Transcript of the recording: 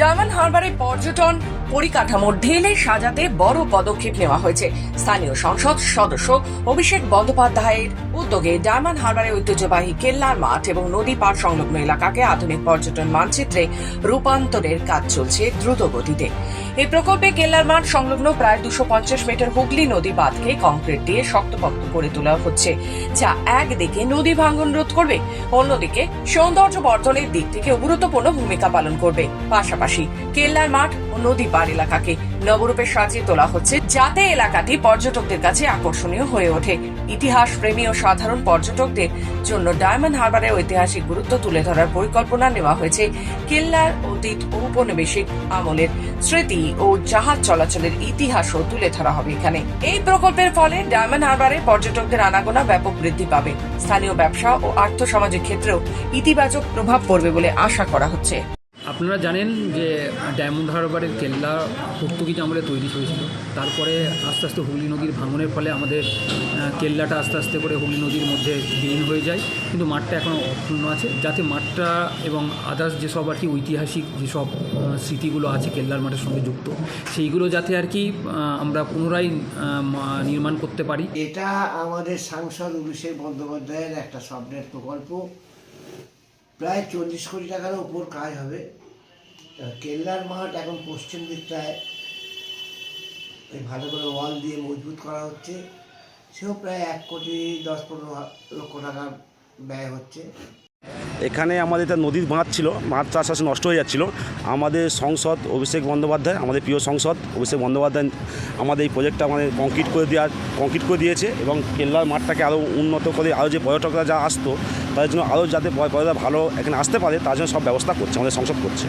Diamond হারবারে পর্যটন পরিকাঠামো ঢেলে সাজাতে বড় পদক্ষেপ নেওয়া হয়েছে। স্থানীয় সংসদ সদস্য অভিষেক বন্দ্যোপাধ্যায়ের উদ্যোগে ডায়মন্ড হারবারে ঐতিহ্যবাহী কেল্লার মাঠ এবং নদী পার সংলগ্ন এলাকাকে আধুনিক পর্যটন মানচিত্রে রূপান্তরের কাজ চলছে দ্রুত গতিতে এই প্রকল্পে কেল্লার মাঠ সংলগ্ন প্রায় দুশো পঞ্চাশ মিটার হুগলি নদী বাঁধকে কংক্রিট দিয়ে শক্তপোক্ত করে তোলা হচ্ছে, যা একদিকে নদী ভাঙ্গন রোধ করবে, অন্যদিকে সৌন্দর্য বর্ধনের দিক থেকে গুরুত্বপূর্ণ ভূমিকা পালন করবে। পাশাপাশি কেল্লার মাঠ ও নদী পার এলাকাকে নবরূপে সাজিয়ে তোলা হচ্ছে, যাতে এলাকাটি পর্যটকদের কাছে আকর্ষণীয় হয়ে ওঠে। ইতিহাস প্রেমী ও সাধারণ পর্যটকদের জন্য ডায়মন্ড হারবারের ঐতিহাসিক গুরুত্ব তুলে ধরার পরিকল্পনা নেওয়া হয়েছে। কেল্লার অতীত ঔপনিবেশিক আমলের স্মৃতি ও জাহাজ চলাচলের ইতিহাসও তুলে ধরা হবে এখানে। এই প্রকল্পের ফলে ডায়মন্ড হারবারে পর্যটকদের আনাগোনা ব্যাপক বৃদ্ধি পাবে। স্থানীয় ব্যবসা ও আর্থ আর্থসামাজিক ক্ষেত্রেও ইতিবাচক প্রভাব পড়বে বলে আশা করা হচ্ছে। আপনারা জানেন যে ডায়মন্ড হারবারের কেল্লা পর্তুগিজ আমলে তৈরি হয়েছিল। তারপরে আস্তে আস্তে হুগলি নদীর ভাঙনের ফলে আমাদের কেল্লাটা আস্তে আস্তে করে হুগলি নদীর মধ্যে বিলীন হয়ে যায়। কিন্তু মাঠটা এখনও অক্ষুণ্ণ আছে। যাতে মাঠটা এবং আদার্স যেসব আর কি ঐতিহাসিক যেসব স্মৃতিগুলো আছে কেল্লার মাঠের সঙ্গে যুক্ত, সেইগুলো যাতে আর কি আমরা পুনরায় নির্মাণ করতে পারি। এটা আমাদের সাংসদ অভিষেক বন্দ্যোপাধ্যায়ের একটা স্বপ্নের প্রকল্প। প্রায় চল্লিশ কোটি টাকার উপর কাজ হবে। কেল্লার মাঠ এখন পশ্চিম দিকটায় ভালো করে ওয়াল দিয়ে মজবুত করা হচ্ছে। সেও প্রায় এক কোটি দশ পনেরো লক্ষ টাকা ব্যয় হচ্ছে। এখানে আমাদের একটা নদীর বাঁধ ছিল বাঁধটা আস্তে আস্তে নষ্ট হয়ে যাচ্ছিল। আমাদের সংসদ অভিষেক বন্দ্যোপাধ্যায়, আমাদের প্রিয় সংসদ অভিষেক বন্দ্যোপাধ্যায়, আমাদের এই প্রজেক্টটা আমাদের কংক্রিট করে দেওয়ার কংক্রিট করে দিয়েছে এবং কেল্লার মাঠটাকে আরও উন্নত করে আরও যে পর্যটকরা যা আসতো, তাদের জন্য আরও যাতে পর্যটকরা ভালো এখানে আসতে পারে, তার জন্য সব ব্যবস্থা করছে, আমাদের সংসদ করছে।